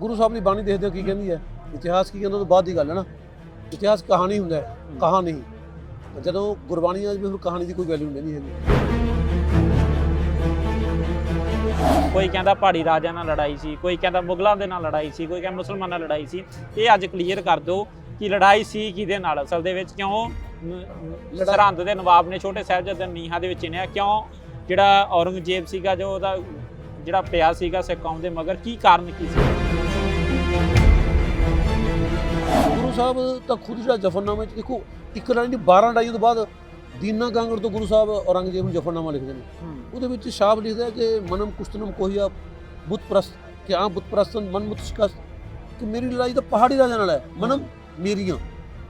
ਗੁਰੂ ਸਾਹਿਬ ਦੀ ਬਾਣੀ ਦੇਖਦੇ ਹੋ ਕੀ ਕਹਿੰਦੀ ਹੈ? ਇਤਿਹਾਸ ਕੀ ਕਹਿੰਦਾ ਉਹ ਬਾਅਦ ਦੀ ਗੱਲ ਹੈ ਨਾ। ਇਤਿਹਾਸ ਕਹਾਣੀ ਹੁੰਦਾ ਹੈ ਕਹਾ ਜਦੋਂ ਗੁਰਬਾਣੀ ਆ ਫਿਰ ਕਹਾਣੀ ਦੀ ਕੋਈ ਵੈਲਿਊ ਨਹੀਂ ਹੈਗੀ। ਕੋਈ ਕਹਿੰਦਾ ਪਹਾੜੀ ਰਾਜਿਆਂ ਨਾਲ ਲੜਾਈ ਸੀ, ਕੋਈ ਕਹਿੰਦਾ ਮੁਗਲਾਂ ਦੇ ਨਾਲ ਲੜਾਈ ਸੀ, ਕੋਈ ਕਹਿੰਦਾ ਮੁਸਲਮਾਨਾਂ ਨਾਲ ਲੜਾਈ ਸੀ। ਇਹ ਅੱਜ ਕਲੀਅਰ ਕਰ ਦਿਓ ਕਿ ਲੜਾਈ ਸੀ ਕਿਹਦੇ ਨਾਲ? ਅਸਲ ਦੇ ਵਿੱਚ ਕਿਉਂ ਨ- ਸਰਹੰਦ ਦੇ ਨਵਾਬ ਨੇ ਛੋਟੇ ਸਾਹਿਬਜ਼ਾਦੇ ਨੀਹਾਂ ਦੇ ਵਿੱਚ ਚਿਣਿਆ? ਕਿਉਂ? ਜਿਹੜਾ ਔਰੰਗਜ਼ੇਬ ਸੀਗਾ, ਜੋ ਉਹਦਾ ਜਿਹੜਾ ਪਿਆ ਸੀਗਾ ਸਿੱਖ ਕੌਮ ਦੇ ਮਗਰ, ਕੀ ਕਾਰਨ ਕੀ ਸੀ? ਸਾਹਿਬ ਤਾਂ ਖੁਦ ਜਿਹੜਾ ਜਫਰਨਾਮੇ ਚ ਦੇਖੋ ਇੱਕ ਲੜਾਈ ਨਹੀਂ 12 ਲੜਾਈਆਂ ਤੋਂ ਬਾਅਦ ਦੀਨਾ ਗਾਂਗੜ ਤੋਂ ਗੁਰੂ ਸਾਹਿਬ ਔਰੰਗਜ਼ੇਬ ਨੂੰ ਜਫਰਨਾਮਾ ਲਿਖਦੇ ਨੇ। ਉਹਦੇ ਵਿੱਚ ਸ਼ਾਬ ਲਿਖਦਾ ਹੈ ਕਿ ਮਨਮ ਕੁਸ਼ਤਨਮ ਕੋਹੀਆ ਬੁੱਤ ਪ੍ਰਸਤ ਕਿ ਆ ਬੁੱਤ ਪ੍ਰਸਤਨ ਮਨ ਮੁਤ ਕਿ ਮੇਰੀ ਲੜਾਈ ਤਾਂ ਪਹਾੜੀ ਰਾਜਾ ਨਾਲ ਹੈ। ਮਨਮ ਮੇਰੀਆਂ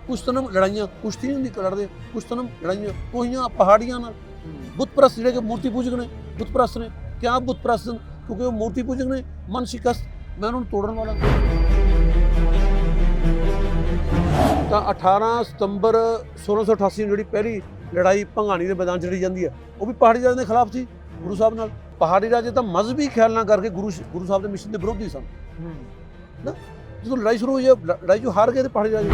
ਕੁਸ਼ਤਨਮ ਲੜਾਈਆਂ। ਕੁਸ਼ਤੀ ਨਹੀਂ ਹੁੰਦੀ ਲੜਦੇ ਕੁਸ਼ਤਨਮ ਲੜਾਈਆਂ। ਕੋਹੀਆਂ ਪਹਾੜੀਆਂ ਨਾਲ। ਬੁੱਤ ਪ੍ਰਸਤ ਜਿਹੜੇ ਕਿ ਮੂਰਤੀ ਪੂਜਕ ਨੇ ਬੁੱਤ ਪ੍ਰਸਤ ਨੇ। ਕਿਆ ਬੁੱਤ ਪ੍ਰਸਤ? ਕਿਉਂਕਿ ਉਹ ਮੂਰਤੀ ਪੂਜਕ ਨੇ। ਮਨ ਸ਼ਿਕਸਤ ਮੈਂ ਉਹਨਾਂ ਨੂੰ ਤੋੜਨ ਵਾਲਾ। ਤਾਂ 18 ਸਤੰਬਰ 1688 ਨੂੰ ਜਿਹੜੀ ਪਹਿਲੀ ਲੜਾਈ ਭੰਗਾਣੀ ਦੇ ਮੈਦਾਨ 'ਚ ਲੜੀ ਜਾਂਦੀ ਹੈ ਉਹ ਵੀ ਪਹਾੜੀ ਰਾਜੇ ਦੇ ਖਿਲਾਫ ਸੀ ਗੁਰੂ ਸਾਹਿਬ ਨਾਲ। ਪਹਾੜੀ ਰਾਜੇ ਤਾਂ ਮਜ਼ਹਬੀ ਖਿਆਲ ਨਾਲ ਕਰਕੇ ਗੁਰੂ ਗੁਰੂ ਸਾਹਿਬ ਦੇ ਮਿਸ਼ਨ ਦੇ ਵਿਰੋਧੀ ਸਨ। ਜਦੋਂ ਲੜਾਈ ਸ਼ੁਰੂ ਹੋਈ ਲੜਾਈ ਜੋ ਹਾਰ ਗਏ ਤੇ ਪਹਾੜੀ ਰਾਜੇ।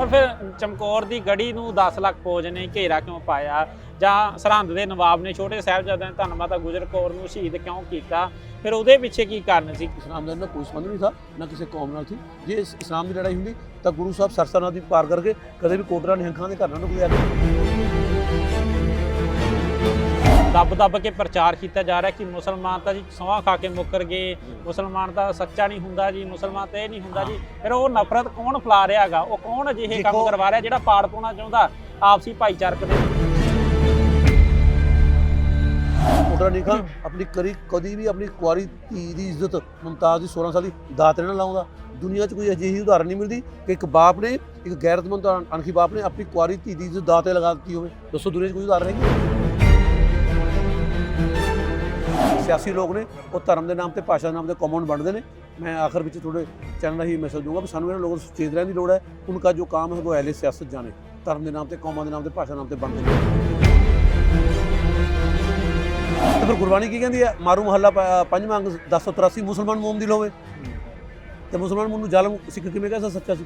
ਔਰ ਫਿਰ ਚਮਕੌਰ ਦੀ ਗੜੀ ਨੂੰ 10 ਲੱਖ ਫੌਜ ਨੇ ਘੇਰਾ ਕਿਉਂ ਪਾਇਆ? ਜਾਂ ਸਰਹੰਦ ਦੇ ਨਵਾਬ ਨੇ ਛੋਟੇ ਸਾਹਿਬਜ਼ਾਦਿਆਂ ਧੰਨ ਮਾਤਾ ਗੁਜਰ ਕੌਰ ਨੂੰ ਸ਼ਹੀਦ ਕਿਉਂ ਕੀਤਾ? ਫਿਰ ਉਹਦੇ ਪਿੱਛੇ ਕੀ ਕਾਰਨ ਸੀ? ਇਸਲਾਮ ਦਾ ਇਹਨਾਂ ਕੋਈ ਸੰਬੰਧ ਨਹੀਂ ਥਾ ਨਾ ਕਿਸੇ ਕੌਮ ਨਾਲ ਸੀ। ਜੇ ਇਸਲਾਮ ਦੀ ਲੜਾਈ ਹੁੰਦੀ ਤਾਂ ਗੁਰੂ ਸਾਹਿਬ ਸਰਸਾ ਨਦੀ ਪਾਰ ਕਰਕੇ ਕਦੇ ਵੀ ਕੋਟਰਾ ਨਿਹੰਗਾਂ ਦੇ ਘਰ ਨਾਲ ਕੋਈ ਆ ਦੱਬ ਦੱਬ ਕੇ ਪ੍ਰਚਾਰ ਕੀਤਾ ਜਾ ਰਿਹਾ ਕਿ ਮੁਸਲਮਾਨ ਤਾਂ ਜੀ ਸੌਂਹਾਂ ਖਾ ਕੇ ਮੁੱਕਰ ਗਏ ਮੁਸਲਮਾਨ ਤਾਂ ਸੱਚਾ ਨਹੀਂ ਹੁੰਦਾ ਜੀ ਮੁਸਲਮਾਨ ਤਾਂ ਇਹ ਨਹੀਂ ਹੁੰਦਾ ਜੀ। ਫਿਰ ਉਹ ਨਫ਼ਰਤ ਕੌਣ ਫੈਲਾ ਰਿਹਾ ਹੈਗਾ? ਉਹ ਕੌਣ ਅਜਿਹੇ ਕੰਮ ਕਰਵਾ ਰਿਹਾ ਜਿਹੜਾ ਪਾੜ ਪਾਉਣਾ ਚਾਹੁੰਦਾ? ਆਪਸੀ ਭਾਈਚਾਰਕ ਦੇ। ਕੋਟਰਾ ਨਿਹੰਗਾਂ ਆਪਣੀ ਕਰੀ ਕਦੀ ਵੀ ਆਪਣੀ ਕੁਆਰੀ ਧੀ ਦੀ ਇੱਜ਼ਤ ਮੁਮਤਾਜ਼ ਦੀ 16 ਸਾਲ ਦੀ ਦਾਤ ਨਾਲ ਲਾਉਂਦਾ। ਦੁਨੀਆ 'ਚ ਕੋਈ ਅਜਿਹੀ ਉਦਾਹਰਨ ਨਹੀਂ ਮਿਲਦੀ ਕਿ ਇੱਕ ਬਾਪ ਨੇ ਇੱਕ ਗੈਰਤਮੰਦ ਅਣ- ਅਣਖੀ ਬਾਪ ਨੇ ਆਪਣੀ ਕੁਆਰੀ ਧੀ ਦੀ ਇੱਜ਼ਤ ਦਾਅ ਤੇ ਲਗਾ ਦਿੱਤੀ ਹੋਵੇ। ਦੱਸੋ ਦੁਨੀਆ 'ਚ ਕੋਈ ਉਦਾਹਰਨ ਹੈ ਸਿਆਸੀ ਲੋਕ ਨੇ, ਉਹ ਧਰਮ ਦੇ ਨਾਮ ਤੇ, ਭਾਸ਼ਾ ਦੇ ਨਾਮ ਤੇ ਕੌਮਨ ਵੰਡਦੇ ਨੇ। ਮੈਂ ਆਖਰ ਵਿੱਚ ਤੁਹਾਡੇ ਚੈਨਲ ਰਾਹੀਂ ਮੈਸੇਜ ਦੂੰਗਾ ਵੀ ਸਾਨੂੰ ਇਹਨਾਂ ਲੋਕਾਂ ਨੂੰ ਸੁਚੇਤ ਰਹਿਣ ਦੀ ਲੋੜ ਹੈ। ਉਨ੍ਹਾਂ ਜੋ ਕੰਮ ਹੈ, ਉਹ ਐਲੇ ਸਿਆਸਤ ਜਾਣੇ। ਧਰਮ ਦੇ ਨਾਮ ਤੇ ਕੌਮਾਂ ਦੇ ਨਾਮ ਤੇ, ਭਾਸ਼ਾ ਦੇ ਨਾਮ ਤੇ ਵੰਡਦੇ ਨੇ। ਤੇ ਫਿਰ ਗੁਰਬਾਣੀ ਕੀ ਕਹਿੰਦੀ ਹੈ? ਮਾਰੂ ਮਹੱਲਾ ਪੰਜਵਾਂ ਅੰਗ 1083 ਮੁਸਲਮਾਨ ਮੋਮ ਦੀ ਲੋਵੇ ਤੇ ਮੁਸਲਮਾਨ ਮੋਮ ਨੂੰ ਜ਼ਾਲਮ, ਸਿੱਖ ਕਿਵੇਂ ਕਹਿ ਸਕਦਾ ਸੱਚਾ ਸੀ?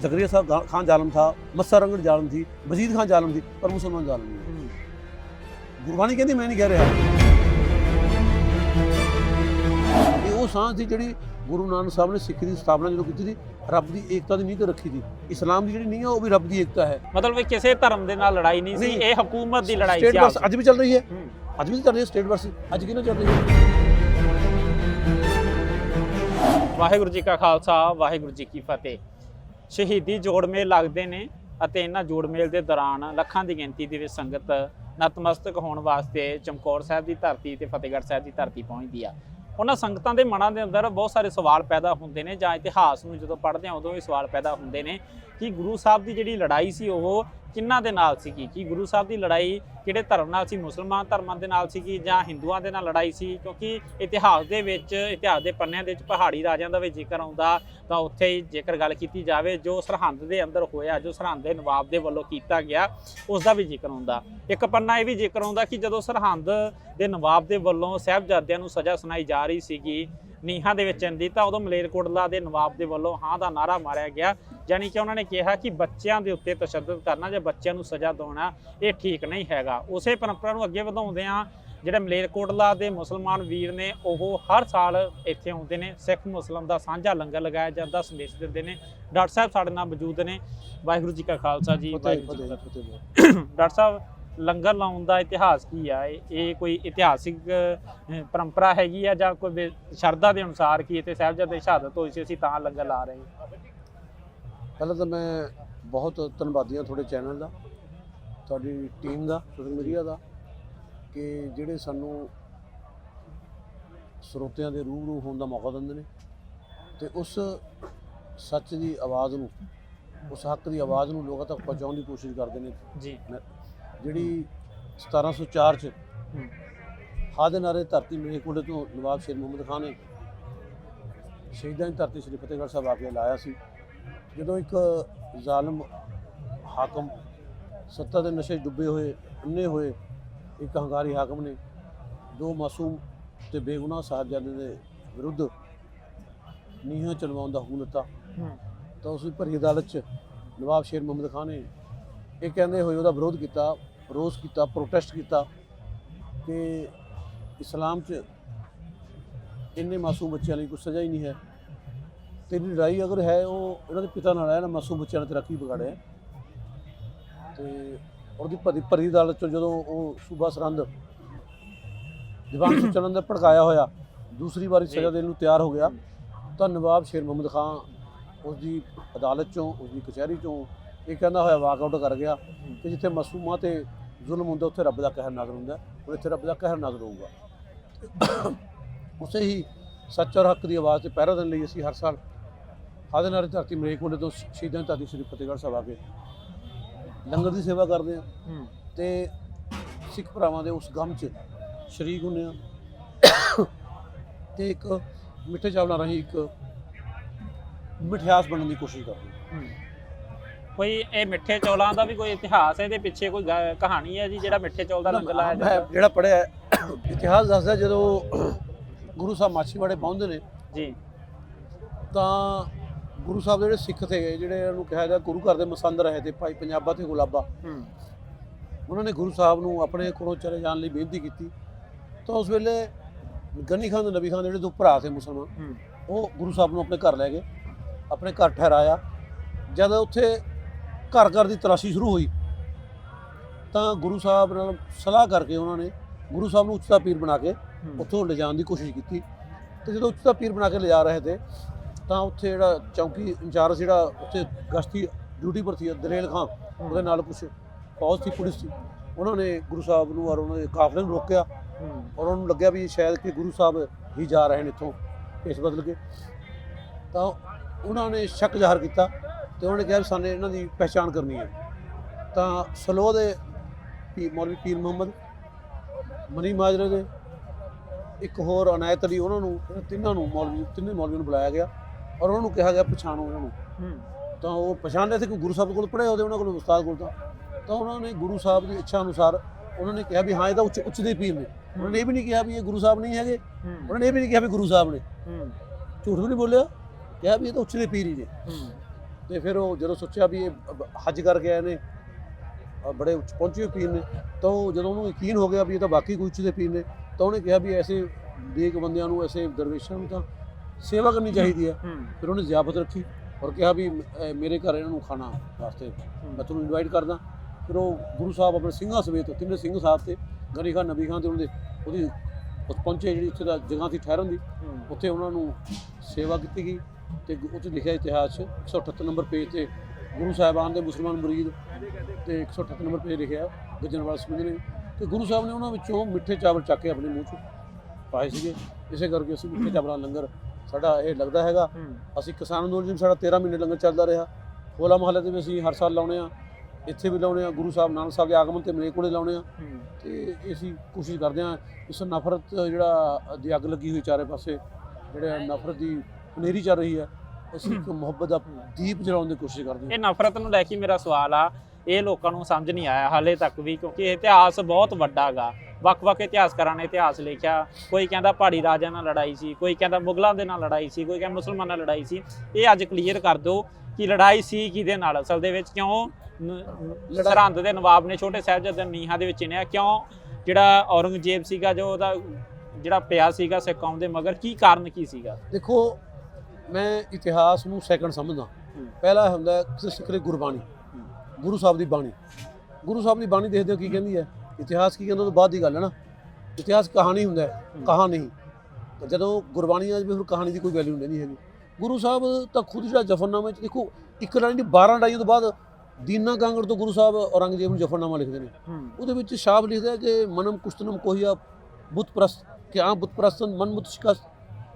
ਜ਼ਕਰੀਆ ਸਾਹਿਬ ਖਾਨ ਜ਼ਾਲਮ ਥਾ, ਮੱਸਾ ਰੰਗੜ ਜ਼ਾਲਮ ਸੀ ਵਜ਼ੀਦ ਖਾਨ ਜ਼ਾਲਮ ਸੀ ਪਰ ਮੁਸਲਮਾਨ ਜ਼ਾਲਮ ਨਹੀਂ। ਗੁਰਬਾਣੀ ਕਹਿੰਦੀ, ਮੈਂ ਨਹੀਂ ਕਹਿ ਰਿਹਾ। ਸਾਂਝ ਸੀ ਜਿਹੜੀ ਗੁਰੂ ਨਾਨਕ ਸਾਹਿਬ ਨੇ ਸਿੱਖ ਦੀ ਸਥਾਪਨਾ ਜਦੋਂ ਕੀਤੀ ਸੀ ਰੱਬ ਦੀ ਏਕਤਾ ਦੀ ਨੀਂਹ ਤੇ ਰੱਖੀ ਸੀ। ਇਸਲਾਮ ਦੀ ਜਿਹੜੀ ਨੀਂਹ ਹੈ ਉਹ ਵੀ ਰੱਬ ਦੀ ਏਕਤਾ ਹੈ। ਮਤਲਬ ਕਿ ਕਿਸੇ ਧਰਮ ਦੇ ਨਾਲ ਲੜਾਈ ਨਹੀਂ ਸੀ ਨਹੀਂ। ਇਹ ਹਕੂਮਤ ਦੀ ਲੜਾਈ ਸਟੇਟ ਸੀ ਵਰਸ ਆਪਸੀ। ਅੱਜ ਵੀ ਚੱਲ ਰਹੀ ਹੈ। ਹੂੰ। ਅੱਜ ਵੀ ਚੱਲ ਰਹੀ ਹੈ ਸਟੇਟ ਵਰਸ ਅੱਜ ਕਿਹਨਾਂ ਚੱਲ ਰਹੀ ਹੈ? ਵਾਹਿਗੁਰੂ ਜੀ ਕਾ ਖਾਲਸਾ ਵਾਹਿਗੁਰੂ ਜੀ ਕੀ ਫਤਿਹ। ਸ਼ਹੀਦੀ ਜੋੜ ਮੇਲ ਲੱਗਦੇ ਨੇ ਅਤੇ ਇਹਨਾਂ ਜੋੜ ਮੇਲ ਦੇ ਦੌਰਾਨ ਲੱਖਾਂ ਦੀ ਗਿਣਤੀ ਦੇ ਵਿੱਚ ਸੰਗਤ ਨਤਮਸਤਕ ਹੋਣ ਵਾਸਤੇ ਚਮਕੌਰ ਸਾਹਿਬ ਦੀ ਧਰਤੀ ਤੇ ਫਤਿਹਗੜ੍ਹ ਸਾਹਿਬ ਦੀ ਧਰਤੀ ਪਹੁੰਚਦੀ ਆ। ਉਹਨਾਂ ਸੰਗਤਾਂ ਦੇ ਮਨਾਂ ਦੇ ਅੰਦਰ ਬਹੁਤ ਸਾਰੇ ਸਵਾਲ ਪੈਦਾ ਹੁੰਦੇ ਨੇ ਜਾਂ ਇਤਿਹਾਸ ਨੂੰ ਜਦੋਂ ਪੜ੍ਹਦੇ ਆ ਉਦੋਂ ਵੀ ਸਵਾਲ ਪੈਦਾ ਹੁੰਦੇ ਨੇ। ਕਿ ਗੁਰੂ ਸਾਹਿਬ ਦੀ ਜਿਹੜੀ ਲੜਾਈ ਸੀ ਉਹ ਕਿੰਨਾ ਦੇ ਨਾਲ ਸੀਗੀ? ਕਿ ਗੁਰੂ ਸਾਹਿਬ ਦੀ ਲੜਾਈ ਕਿਹੜੇ ਧਰਮ ਨਾਲ ਸੀ? ਮੁਸਲਮਾਨ ਧਰਮਾਂ ਦੇ ਨਾਲ ਸੀਗੀ ਜਾਂ ਹਿੰਦੂਆਂ ਦੇ ਨਾਲ ਲੜਾਈ ਸੀ? ਕਿਉਂਕਿ ਇਤਿਹਾਸ ਦੇ ਵਿੱਚ, ਇਤਿਹਾਸ ਦੇ ਪੰਨਿਆਂ ਦੇ ਵਿੱਚ ਪਹਾੜੀ ਰਾਜਿਆਂ ਦਾ ਵੀ ਜ਼ਿਕਰ ਆਉਂਦਾ, ਤਾਂ ਉੱਥੇ ਹੀ ਜੇਕਰ ਗੱਲ ਕੀਤੀ ਜਾਵੇ, ਜੋ ਸਰਹੰਦ ਦੇ ਅੰਦਰ ਹੋਇਆ, ਜੋ ਸਰਹੰਦ ਦੇ ਨਵਾਬ ਦੇ ਵੱਲੋਂ ਕੀਤਾ ਗਿਆ, ਉਸ ਦਾ ਵੀ ਜ਼ਿਕਰ ਆਉਂਦਾ। ਇੱਕ ਪੰਨਾ ਇਹ ਵੀ ਜ਼ਿਕਰ ਆਉਂਦਾ ਕਿ ਜਦੋਂ ਸਰਹੰਦ ਦੇ ਨਵਾਬ ਦੇ ਵੱਲੋਂ ਸਾਹਿਬਜ਼ਾਦਿਆਂ ਨੂੰ ਸਜ਼ਾ ਸੁਣਾਈ ਜਾ ਰਹੀ ਸੀਗੀ ਨੀਹਾਂ ਦੇ ਵਿੱਚ ਅੰਦੀ ਤਾਂ ਉਦੋਂ ਮਲੇਰਕੋਟਲਾ ਦੇ ਨਵਾਬ ਦੇ ਵੱਲੋਂ ਹਾਂ ਦਾ ਨਾਰਾ ਮਾਰਿਆ ਗਿਆ ਯਾਨੀ ਕਿ ਉਹਨਾਂ ਨੇ ਕਿਹਾ ਕਿ ਬੱਚਿਆਂ ਦੇ ਉੱਤੇ ਤਸ਼ੱਦਦ ਕਰਨਾ ਜਾਂ ਬੱਚਿਆਂ ਨੂੰ ਸਜ਼ਾ ਦਿਵਾਉਣਾ ਇਹ ਠੀਕ ਨਹੀਂ ਹੈਗਾ। ਉਸੇ ਪਰੰਪਰਾ ਨੂੰ ਅੱਗੇ ਵਧਾਉਂਦੇ ਆ ਜਿਹੜੇ ਮਲੇਰਕੋਟਲਾ ਦੇ ਮੁਸਲਮਾਨ ਵੀਰ ਨੇ ਉਹ ਹਰ ਸਾਲ ਇੱਥੇ ਆਉਂਦੇ ਨੇ ਸਿੱਖ ਮੁਸਲਮ ਦਾ ਸਾਂਝਾ ਲੰਗਰ ਲਗਾਇਆ ਜਾਂਦਾ ਸੰਦੇਸ਼ ਦਿੰਦੇ ਨੇ। ਡਾਕਟਰ ਸਾਹਿਬ ਸਾਡੇ ਨਾਲ ਮੌਜੂਦ ਨੇ। ਵਾਹਿਗੁਰੂ ਜੀ ਕਾ ਖਾਲਸਾ ਜੀ ਵਾਹਿਗੁਰੂ ਜੀ ਕੀ ਫਤਿਹ। ਡਾਕਟਰ ਸਾਹਿਬ ਲੰਗਰ ਲਾਉਣ ਦਾ ਇਤਿਹਾਸ ਕੀ ਆ? ਇਹ ਕੋਈ ਇਤਿਹਾਸਿਕ ਪਰੰਪਰਾ ਹੈਗੀ ਆ ਜਾਂ ਕੋਈ ਸ਼ਰਧਾ ਦੇ ਅਨੁਸਾਰ ਕੀ ਇੱਥੇ ਸਾਹਿਬਜ਼ਾਦੇ ਸ਼ਹਾਦਤ ਹੋਈ ਸੀ ਅਸੀਂ ਤਾਂ ਲੰਗਰ ਲਾ ਰਹੇ ਹਾਂ? ਪਹਿਲਾਂ ਤਾਂ ਮੈਂ ਬਹੁਤ ਧੰਨਵਾਦੀ ਹਾਂ ਤੁਹਾਡੇ ਚੈਨਲ ਦਾ ਤੁਹਾਡੀ ਟੀਮ ਦਾ ਸੋਸ਼ਲ ਮੀਡੀਆ ਦਾ ਕਿ ਜਿਹੜੇ ਸਾਨੂੰ ਸਰੋਤਿਆਂ ਦੇ ਰੂਬਰੂ ਹੋਣ ਦਾ ਮੌਕਾ ਦਿੰਦੇ ਨੇ ਤੇ ਉਸ ਸੱਚ ਦੀ ਆਵਾਜ਼ ਨੂੰ ਉਸ ਹੱਕ ਦੀ ਆਵਾਜ਼ ਨੂੰ ਲੋਕਾਂ ਤੱਕ ਪਹੁੰਚਾਉਣ ਦੀ ਕੋਸ਼ਿਸ਼ ਕਰਦੇ ਨੇ। ਜੀ। ਜਿਹੜੀ 1704 ਚ ਹੂੰ। ਹਾਂ ਦੇ ਨਾਰੇ ਧਰਤੀ ਮਲੇਕੋਟੇ ਤੋਂ ਨਵਾਬ ਸ਼ੇਰ ਮੁਹੰਮਦ ਖਾਨ ਨੇ ਸ਼ਹੀਦਾਂ ਦੀ ਧਰਤੀ ਸ੍ਰੀ ਫਤਿਹਗੜ੍ਹ ਸਾਹਿਬ ਆ ਕੇ ਲਾਇਆ ਸੀ ਜਦੋਂ ਇੱਕ ਜ਼ਾਲਮ ਹਾਕਮ ਸੱਤਾ ਦੇ ਨਸ਼ੇ ਡੁੱਬੇ ਹੋਏ ਅੰਨੇ ਹੋਏ ਇੱਕ ਹੰਕਾਰੀ ਹਾਕਮ ਨੇ ਦੋ ਮਾਸੂਮ ਤੇ ਬੇਗੁਨਾਹ ਸਾਹਿਬਜ਼ਾਦੇ ਦੇ ਵਿਰੁੱਧ ਨੀਹਾਂ ਚਲਵਾਉਣ ਦਾ ਹੁਕਮ ਦਿੱਤਾ ਤਾਂ ਉਸ ਦੀ ਭਰੀ ਅਦਾਲਤ 'ਚ ਨਵਾਬ ਸ਼ੇਰ ਮੁਹੰਮਦ ਖਾਨ ਨੇ ਇਹ ਕਹਿੰਦੇ ਹੋਏ ਉਹਦਾ ਵਿਰੋਧ ਕੀਤਾ ਰੋਸ ਕੀਤਾ ਪ੍ਰੋਟੈਸਟ ਕੀਤਾ ਕਿ ਇਸਲਾਮ 'ਚ ਇੰਨੇ ਮਾਸੂਮ ਬੱਚਿਆਂ ਲਈ ਕੋਈ ਸਜ਼ਾ ਹੀ ਨਹੀਂ ਹੈ। ਤੇਰੀ ਲੜਾਈ ਅਗਰ ਹੈ, ਉਹ ਇਹਨਾਂ ਦੇ ਪਿਤਾ ਨਾਲ ਹੈ ਨਾ ਮਾਸੂਮ ਬੱਚਿਆਂ ਨੇ ਤੇਰਾ ਕੀ ਵਿਗਾੜਿਆ ਤੇ ਉਹਦੀ ਭਰੀ ਭਰੀ ਅਦਾਲਤ 'ਚੋਂ ਜਦੋਂ ਉਹ ਸੂਬਾ ਸਰਹੰਦ, ਦੀਵਾਨ ਤੋਂ ਦਾ ਭੜਕਾਇਆ ਹੋਇਆ, ਦੂਸਰੀ ਵਾਰੀ ਸਜ਼ਾ ਦੇਣ ਨੂੰ ਤਿਆਰ ਹੋ ਗਿਆ ਤਾਂ ਨਵਾਬ ਸ਼ੇਰ ਮੁਹੰਮਦ ਖਾਨ। ਉਸ ਦੀ ਅਦਾਲਤ ਚੋਂ ਉਸ ਦੀ ਕਚਹਿਰੀ ਚੋਂ ਇਹ ਕਹਿੰਦਾ ਹੋਇਆ ਵਾਕਆਊਟ ਕਰ ਗਿਆ ਕਿ ਜਿੱਥੇ ਮਾਸੂਮਾਂ ਤੇ ਜ਼ੁਲਮ ਹੁੰਦਾ ਉੱਥੇ ਰੱਬ ਦਾ ਕਹਿਰ ਨਾਜ਼ਰ ਹੁੰਦਾ। ਉਹ ਇੱਥੇ ਰੱਬ ਦਾ ਕਹਿਰ ਨਾਜ਼ਰ ਹੋਊਗਾ। ਉਸੇ ਹੀ ਸੱਚ ਔਰ ਹੱਕ ਦੀ ਆਵਾਜ਼ ਤੇ ਪਹਿਰਾ ਦੇਣ ਲਈ ਅਸੀਂ ਹਰ ਸਾਲ ਹਾਜ਼ਰ ਨਾਰੀ ਧਰਤੀ ਮਰੇਕੋਲੇ ਤੋਂ ਸ਼ਹੀਦਾਂ ਦੀ ਧਰਤੀ ਸ੍ਰੀ ਫਤਿਹਗੜ੍ਹ ਸਾਹਿਬ ਆ ਕੇ ਲੰਗਰ ਦੀ ਸੇਵਾ ਕਰਦੇ ਹਾਂ ਹੂੰ। ਤੇ ਸਿੱਖ ਭਰਾਵਾਂ ਦੇ ਉਸ ਗਮ 'ਚ ਸ਼ਰੀਕ ਹੁੰਦੇ ਆ। ਤੇ ਇੱਕ ਮਿੱਠੇ ਚਾਵਲਾਂ ਰਾਹੀਂ ਇੱਕ ਮਿਠਿਆਸ ਬਣਨ ਦੀ ਕੋਸ਼ਿਸ਼ ਕਰਦੇ। ਕੋਈ ਇਹ ਮਿੱਠੇ ਚੌਲਾਂ ਦਾ ਵੀ ਕੋਈ ਇਤਿਹਾਸ ਹੈ? ਇਹਦੇ ਪਿੱਛੇ ਕੋਈ ਗ- ਕਹਾਣੀ ਹੈ ਜੀ ਜਿਹੜਾ ਮਿੱਠੇ ਚੌਲ ਦਾ ਲੰਗਰ ਲਾਇਆ ਮੈਂ ਜਾਂਦਾ? ਜਿਹੜਾ ਪੜਿਆ ਇਤਿਹਾਸ ਦੱਸਦਾ ਜਦੋਂ ਗੁਰੂ ਸਾਹਿਬ ਮਾਛੀਵਾੜੇ ਪਹੁੰਚਦੇ ਨੇ ਜੀ। ਤਾਂ ਗੁਰੂ ਸਾਹਿਬ ਦੇ ਜਿਹੜੇ ਸਿੱਖ ਥੇ ਜਿਹੜੇ ਇਹਨੂੰ ਕਿਹਾ ਜਾਂਦਾ ਗੁਰੂ ਘਰ ਦੇ ਮਸੰਦ ਰਹੇ ਤੇ ਭਾਈ ਪੰਜਾਬਾ ਤੇ ਗੁਲਾਬਾ ਹੂੰ। ਉਹਨਾਂ ਨੇ ਗੁਰੂ ਸਾਹਿਬ ਨੂੰ ਆਪਣੇ ਕੋਲੋਂ ਚਲੇ ਜਾਣ ਲਈ ਬੇਨਤੀ ਕੀਤੀ। ਤਾਂ ਉਸ ਵੇਲੇ ਗੰਨੀ ਖਾਨ ਤੇ ਨਬੀ ਖਾਨ ਦੇ ਜਿਹੜੇ ਦੋ ਭਰਾ ਥੇ ਮੁਸਲਮਾਨ ਹੂੰ। ਉਹ ਗੁਰੂ ਸਾਹਿਬ ਨੂੰ ਆਪਣੇ ਘਰ ਲੈ ਗਏ ਆਪਣੇ ਘਰ ਠਹਿਰਾਇਆ। ਜਦ ਉੱਥੇ ਘਰ ਘਰ ਦੀ ਤਲਾਸ਼ੀ ਸ਼ੁਰੂ ਹੋਈ। ਤਾਂ ਗੁਰੂ ਸਾਹਿਬ ਨਾਲ ਸਲਾਹ ਕਰਕੇ ਉਹਨਾਂ ਨੇ ਗੁਰੂ ਸਾਹਿਬ ਨੂੰ ਉੱਚਾ ਪੀਰ ਬਣਾ ਕੇ। ਉੱਥੋਂ ਲਿਜਾਣ ਦੀ ਕੋਸ਼ਿਸ਼ ਕੀਤੀ। ਤੇ ਜਦੋਂ ਉੱਚਾ ਪੀਰ ਬਣਾ ਕੇ ਲਿਜਾ ਰਹੇ ਤੇ ਤਾਂ ਉੱਥੇ ਜਿਹੜਾ ਚੌਂਕੀ ਇੰਚਾਰਜ ਜਿਹੜਾ ਉੱਥੇ ਗਸ਼ਤੀ ਡਿਊਟੀ ਪਰ ਸੀ ਦਰੇਲ ਖਾਨ ਉਹਦੇ ਨਾਲ ਕੁਝ ਫੌਜ ਸੀ ਪੁਲਿਸ ਸੀ। ਉਹਨਾਂ ਨੇ ਗੁਰੂ ਸਾਹਿਬ ਨੂੰ ਔਰ ਉਹਨਾਂ ਦੇ ਕਾਫਲੇ ਨੂੰ ਰੋਕਿਆ ਔਰ ਉਹਨਾਂ ਨੂੰ ਲੱਗਿਆ ਵੀ ਸ਼ਾਇਦ ਕਿ ਗੁਰੂ ਸਾਹਿਬ ਹੀ ਜਾ ਰਹੇ ਨੇ ਇੱਥੋਂ ਇਸ ਬਦਲ ਕੇ। ਤਾਂ ਉਹਨਾਂ ਨੇ ਸ਼ੱਕ ਜ਼ਾਹਰ ਕੀਤਾ ਤੇ ਉਹਨਾਂ ਨੇ ਕਿਹਾ ਸਾਨੂੰ ਇਹਨਾਂ ਦੀ ਪਹਿਚਾਣ ਕਰਨੀ ਹੈ। ਤਾਂ ਸਲੋ ਦੇ ਪੀ ਮੌਲਵੀ ਪੀਰ ਮੁਹੰਮਦ ਮਨੀ ਮਾਜਰੇ ਦੇ ਇੱਕ ਹੋਰ ਅਨਾਇਤ ਅਲੀ ਉਹਨਾਂ ਨੂੰ ਤਿੰਨਾਂ ਨੂੰ ਮੌਲਵੀ ਤਿੰਨੇ ਮੌਲਵੀਆਂ ਨੂੰ ਬੁਲਾਇਆ ਗਿਆ ਔਰ ਉਹਨਾਂ ਨੂੰ ਕਿਹਾ ਗਿਆ ਪਛਾਣੋ ਉਹਨਾਂ ਨੂੰ। ਤਾਂ ਉਹ ਪਛਾਣ ਲਏ ਸੀ ਕਿ ਗੁਰੂ ਸਾਹਿਬ ਕੋਲ ਪੜ੍ਹੇ ਉਹਦੇ ਉਹਨਾਂ ਕੋਲ ਉਸਤਾਦ ਕੋਲ ਤਾਂ। ਤਾਂ ਉਹਨਾਂ ਨੇ ਗੁਰੂ ਸਾਹਿਬ ਦੀ ਇੱਛਾ ਅਨੁਸਾਰ ਉਹਨਾਂ ਨੇ ਕਿਹਾ ਵੀ ਹਾਂ ਇਹ ਤਾਂ ਉੱਚ ਉੱਚ ਦੇ ਪੀਰ ਨੇ। ਉਹਨਾਂ ਨੇ ਇਹ ਵੀ ਨਹੀਂ ਕਿਹਾ ਵੀ ਇਹ ਗੁਰੂ ਸਾਹਿਬ ਨਹੀਂ ਹੈਗੇ। ਉਹਨਾਂ ਨੇ ਇਹ ਵੀ ਨਹੀਂ ਕਿਹਾ ਵੀ ਗੁਰੂ ਸਾਹਿਬ ਨੇ। ਝੂਠ ਵੀ ਨਹੀਂ ਬੋਲਿਆ। ਕਿਹਾ ਵੀ ਇਹ ਤਾਂ ਉੱਚ ਦੇ ਪੀਰ ਹੀ ਨੇ। ਤੇ ਫਿਰ ਉਹ ਜਦੋਂ ਸੋਚਿਆ ਵੀ ਇਹ ਹੱਜ ਕਰਕੇ ਆਏ ਨੇ ਬੜੇ ਉੱਚ ਪਹੁੰਚੇ ਹੋਏ ਪੀਰ ਨੇ ਤਾਂ ਉਹ ਜਦੋਂ ਉਹਨੂੰ ਯਕੀਨ ਹੋ ਗਿਆ ਵੀ ਇਹ ਤਾਂ ਬਾਕੀ ਕੋਈ ਉੱਚ ਦੇ ਪੀਰ ਨੇ ਤਾਂ ਉਹਨੇ ਕਿਹਾ ਵੀ ਐਸੇ ਦੇਗ ਬੰਦਿਆਂ ਨੂੰ ਐਸੇ ਦਰਵੇਸ਼ਾਂ ਨੂੰ ਤਾਂ ਸੇਵਾ ਕਰਨੀ ਚਾਹੀਦੀ ਹੈ। ਫਿਰ ਉਹਨੇ ਜ਼ਿਆਫਤ ਰੱਖੀ ਔਰ ਕਿਹਾ ਵੀ ਮੇਰੇ ਘਰ ਇਹਨਾਂ ਨੂੰ ਖਾਣਾ ਵਾਸਤੇ ਮੈਂ ਤੁਹਾਨੂੰ ਇਨਵਾਈਟ ਕਰਦਾ। ਫਿਰ ਉਹ ਗੁਰੂ ਸਾਹਿਬ ਆਪਣੇ ਸਿੰਘਾਂ ਸਮੇਤ ਤਿੰਨੇ ਸਿੰਘ ਸਾਹਿਬ ਤੇ ਗਨੀ ਖਾਨ ਨਬੀ ਖਾਨ ਤੇ ਉਹਨਾਂ ਦੇ ਉਹਦੀ ਉੱਥੇ ਪਹੁੰਚੇ ਜਿਹੜੀ ਉੱਥੇ ਦਾ ਜਗ੍ਹਾ ਸੀ ਠਹਿਰਨ ਦੀ। ਉੱਥੇ ਉਹਨਾਂ ਨੂੰ ਸੇਵਾ ਕੀਤੀ ਗਈ। ਤੇ ਉੱਥੇ ਲਿਖਿਆ ਇਤਿਹਾਸ 'ਚ 178 ਨੰਬਰ ਪੇਜ ਤੇ ਗੁਰੂ ਸਾਹਿਬਾਨ ਦੇ ਮੁਸਲਮਾਨ ਮੁਰੀਦ ਤੇ 178 ਨੰਬਰ ਪੇਜ ਲਿਖਿਆ ਗੁਜਰਵਾਲ ਸਿੰਘ ਨੇ। ਤੇ ਗੁਰੂ ਸਾਹਿਬ ਨੇ ਉਹਨਾਂ ਵਿੱਚੋਂ ਮਿੱਠੇ ਚਾਵਲ ਚੱਕ ਕੇ ਆਪਣੇ ਮੂੰਹ 'ਚ ਪਾਏ ਸੀਗੇ। ਇਸੇ ਕਰਕੇ ਅਸੀਂ ਮਿੱਠੇ ਚਾਵਲਾਂ ਲੰਗਰ ਸਾਡਾ ਇਹ ਲੱਗਦਾ ਹੈਗਾ। ਅਸੀਂ ਕਿਸਾਨ ਅੰਦੋਲਨ ਸਾਡਾ 13 ਮਹੀਨੇ ਲੰਗਰ ਚੱਲਦਾ ਰਿਹਾ। ਹੋਲਾ ਮਹੱਲੇ ਦੇ ਵੀ ਅਸੀਂ ਹਰ ਸਾਲ ਲਾਉਣੇ ਆ ਇੱਥੇ ਵੀ ਲਾਉਣੇ ਆ ਗੁਰੂ ਸਾਹਿਬ ਨਾਨਕ ਸਾਹਿਬ ਦੇ ਆਗਮਨ ਤੇ ਮਲੇਕੋਲੇ ਲਾਉਣੇ ਆ ਤੇ ਅਸੀਂ ਕੋਸ਼ਿਸ਼ ਕਰਦੇ ਹਾਂ ਇਸ ਨਫ਼ਰਤ ਜਿਹੜਾ ਦੀ ਅੱਗ ਲੱਗੀ ਹੋਈ ਚਾਰੇ ਪਾਸੇ ਜਿਹੜੇ ਨਫ਼ਰਤ ਦੀ ਹਨੇਰੀ ਚੱਲ ਰਹੀ ਹੈ। ਅਸੀਂ ਇੱਕ ਮੁਹੱਬਤ ਦਾ ਦੀਪ ਜਲਾਉਣ ਦੀ ਕੋਸ਼ਿਸ਼ ਕਰਦੇ ਹਾਂ। ਇਹ ਨਫ਼ਰਤ ਨੂੰ ਲੈ ਕੇ ਮੇਰਾ ਸਵਾਲ ਆ ਇਹ ਲੋਕਾਂ ਨੂੰ ਸਮਝ ਨਹੀਂ ਆਇਆ ਹਾਲੇ ਤੱਕ ਵੀ ਕਿਉਂਕਿ ਇਹ ਇਤਿਹਾਸ ਬਹੁਤ ਵੱਡਾ ਗਾ। ਵੱਖ-ਵੱਖ ਇਤਿਹਾਸਕਾਰਾਂ ਨੇ ਇਤਿਹਾਸ ਲਿਖਿਆ। ਕੋਈ ਕਹਿੰਦਾ ਪਹਾੜੀ ਰਾਜਿਆਂ ਨਾਲ ਲੜਾਈ ਸੀ ਕੋਈ ਕਹਿੰਦਾ ਮੁਗਲਾਂ ਦੇ ਨਾਲ ਲੜਾਈ ਸੀ ਕੋਈ ਕਹਿੰਦਾ ਮੁਸਲਮਾਨਾਂ ਨਾਲ ਲੜਾਈ ਸੀ। ਇਹ ਅੱਜ ਕਲੀਅਰ ਕਰ ਦਿਓ ਕਿ ਲੜਾਈ ਸੀ ਕਿਹਦੇ ਨਾਲ ਅਸਲ ਦੇ ਵਿੱਚ ਕਿਉਂ ਸਰਹੰਦ ਦੇ ਨਵਾਬ ਨੇ ਛੋਟੇ ਸਾਹਿਬਜ਼ਾਦੇ ਨੀਹਾਂ ਦੇ ਵਿੱਚ ਚਿਣਿਆ ਕਿਉਂ? ਜਿਹੜਾ ਔਰੰਗਜ਼ੇਬ ਸੀਗਾ ਜੋ ਉਹਦਾ ਜਿਹੜਾ ਪਿਆ ਸੀਗਾ ਸਿੱਖ ਕੌਮ ਦੇ ਮਗਰ ਕੀ ਕਾਰਨ ਕੀ ਸੀਗਾ? ਦੇਖੋ ਮੈਂ ਇਤਿਹਾਸ ਨੂੰ ਸੈਕੰਡ ਸਮਝਦਾ। ਪਹਿਲਾ ਹੁੰਦਾ ਹੈ ਕਿਸੇ ਸਿੱਖ ਦੀ ਗੁਰਬਾਣੀ ਗੁਰੂ ਸਾਹਿਬ ਦੀ ਬਾਣੀ। ਗੁਰੂ ਸਾਹਿਬ ਦੀ ਬਾਣੀ ਦੇਖਦੇ ਹੋ ਕੀ ਕਹਿੰਦੀ ਹੈ? ਇਤਿਹਾਸ ਕੀ ਕਹਿੰਦਾ ਉਹ ਬਾਅਦ ਦੀ ਗੱਲ ਹੈ ਨਾ। ਇਤਿਹਾਸ ਕਹਾਣੀ ਹੁੰਦਾ ਹੈ ਹੂੰ। ਕਹਾ ਨਹੀਂ। ਤਾਂ ਜਦੋਂ ਗੁਰਬਾਣੀ ਆ ਜਾਵੇ ਫਿਰ ਕਹਾਣੀ ਦੀ ਕੋਈ ਵੈਲਿਊ ਨਹੀਂ ਹੈਗੀ। ਗੁਰੂ ਸਾਹਿਬ ਤਾਂ ਖੁਦ ਜਿਹੜਾ ਜਫਰਨਾਮੇ ਚ ਦੇਖੋ ਇੱਕ ਲੜਾਈ ਦੀ 12 ਲੜਾਈਆਂ ਤੋਂ ਬਾਅਦ ਦੀਨਾ ਕਾਂਗੜ ਤੋਂ ਗੁਰੂ ਸਾਹਿਬ ਔਰੰਗਜ਼ੇਬ ਨੂੰ ਜਫਰਨਾਮਾ ਲਿਖਦੇ ਨੇ। ਉਹਦੇ ਵਿੱਚ ਸ਼ਾਬ ਲਿਖਦਾ ਕਿ ਮਨਮ ਕੁਸ਼ਤਨਮ ਕੋਹੀਆ ਬੁੱਤ ਪ੍ਰਸਤ ਕਿ ਆ ਬੁੱਤ ਪ੍ਰਸਤਨ ਮਨ ਮੁਤ ਸ਼ਿਕਸਤ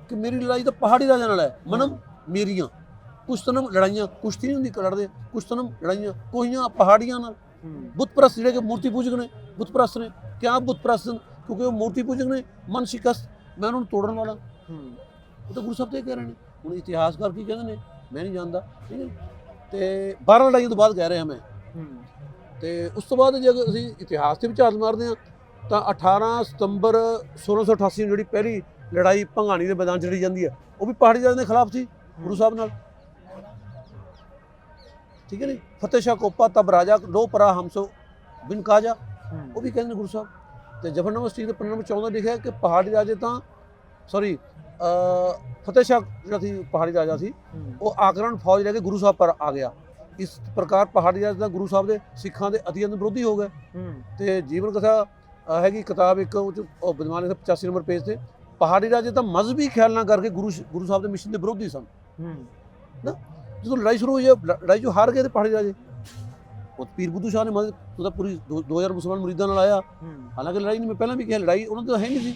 ਕਿ ਮੇਰੀ ਲੜਾਈ ਤਾਂ ਪਹਾੜੀ ਰਾਜਾ ਨਾਲ ਹੈ। ਮਨਮ ਮੇਰੀਆਂ। ਕੁਛ ਕੁਸ਼ਤਨਮ ਲੜਾਈਆਂ ਕੁਸ਼ਤੀ ਨਹੀਂ ਹੁੰਦੀ ਲੜਦੇ। ਕੁਛ ਕੁਸ਼ਤਨਮ ਲੜਾਈਆਂ। ਕੋਈਆਂ ਪਹਾੜੀਆਂ ਨਾਲ। ਹੂੰ ਬੁੱਤ ਪ੍ਰਸਤ ਜਿਹੜੇ ਕਿ ਮੂਰਤੀ ਪੂਜਕ ਨੇ ਬੁੱਤ ਪ੍ਰਸਤ ਨੇ। ਕਿਆ ਬੁੱਤ ਪ੍ਰਸਤ ਕਿਉਂਕਿ ਉਹ ਮੂਰਤੀ ਪੂਜਕ ਨੇ, ਮਨ ਸ਼ਿਕਸਤ। ਮੈਂ ਉਹਨਾਂ ਨੂੰ ਤੋੜਨ ਵਾਲਾ। ਉਹ ਤਾਂ ਗੁਰੂ ਸਾਹਿਬ ਤੇ ਕਹਿ ਰਹੇ ਨੇ। ਹੁਣ ਇਤਿਹਾਸਕਾਰ ਕੀ ਕਹਿੰਦੇ ਨੇ? ਮੈਂ ਨਹੀਂ ਜਾਣਦਾ। ਠੀਕ ਹੈ ਤੇ 12 ਲੜਾਈਆਂ ਤੋਂ ਬਾਅਦ ਕਹਿ ਰਿਹਾ ਮੈਂ। ਹੂੰ ਤੇ ਉਸ ਤੋਂ ਬਾਅਦ ਜੇ ਅਸੀਂ ਇਤਿਹਾਸ ਦੇ ਵਿਚਾਰ ਮਾਰਦੇ ਹਾਂ, ਤਾਂ 18 ਸਤੰਬਰ 1688 ਨੂੰ ਜਿਹੜੀ ਪਹਿਲੀ ਲੜਾਈ ਭੰਗਾਣੀ ਦੇ ਮੈਦਾਨ 'ਚ ਲੜੀ ਜਾਂਦੀ ਹੈ ਉਹ ਵੀ ਪਹਾੜੀ ਰਾਜੇ ਦੇ ਖਿਲਾਫ ਸੀ ਗੁਰੂ ਸਾਹਿਬ ਨਾਲ। ਠੀਕ ਹੈ ਨਹੀਂ ਫਤਿਹ ਸ਼ਾਹ ਕੋਪਾ ਤਬ ਰਾਜਾ ਲੋ ਪਰਾ ਹਮਸੋ ਬਿਨ ਕਾਜਾ। ਉਹ ਵੀ ਕਹਿੰਦੇ ਗੁਰੂ ਸਾਹਿਬ। ਤੇ ਜਫਰਨਾਮਾ ਸਟੀਕ ਦੇ ਪੰਨੇ ਵਿੱਚ ਆਉਂਦਾ ਲਿਖਿਆ ਕਿ ਪਹਾੜੀ ਰਾਜੇ ਤਾਂ ਸੌਰੀ ਫਤਿਹ ਸ਼ਾਹ ਜਿਹੜਾ ਸੀ ਪਹਾੜੀ ਰਾਜਾ ਸੀ ਉਹ ਆਕਰਮਣ ਫੌਜ ਲੈ ਕੇ ਗੁਰੂ ਸਾਹਿਬ ਪਰ ਆ ਗਿਆ। ਇਸ ਪ੍ਰਕਾਰ ਪਹਾੜੀ ਰਾਜਾ ਦਾ ਗੁਰੂ ਸਾਹਿਬ ਦੇ ਸਿੱਖਾਂ ਦੇ ਅਤਿਅੰਤ ਵਿਰੋਧੀ ਹੋ ਗਏ। ਤੇ ਜੀਵਨ ਕਥਾ ਹੈਗੀ ਕਿਤਾਬ ਇੱਕ ਉਹ ਲਿਖਦਾ 85 ਨੰਬਰ ਪੇਜ ਤੇ। ਪਹਾੜੀ ਰਾਜੇ ਤਾਂ ਮਜ਼ਹਬੀ ਖਿਆਲ ਨਾਲ ਕਰਕੇ ਗੁਰੂ ਗੁਰੂ ਸਾਹਿਬ ਦੇ ਮਿਸ਼ਨ ਦੇ ਵਿਰੋਧੀ ਸਨ। ਜਦੋਂ ਲੜਾਈ ਸ਼ੁਰੂ ਹੋਈ ਹੈ ਲੜਾਈ ਜੋ ਹਾਰ ਗਏ ਤੇ ਪਹਾੜੀ ਰਾਜੇ। ਉਹ ਪੀਰ ਬੁੱਧੂ ਸ਼ਾਹ ਨੇ ਮਦਦ ਉਹਦਾ ਪੂਰੀ 2000 ਮੁਸਲਮਾਨ ਮੁਰੀਦਾਂ ਨਾਲ ਆਇਆ। ਹਾਲਾਂਕਿ ਲੜਾਈ ਨਹੀਂ ਮੈਂ ਪਹਿਲਾਂ ਵੀ ਕਿਹਾ ਲੜਾਈ ਉਹਨਾਂ ਦੀ ਤਾਂ ਹੈ ਨਹੀਂ ਸੀ।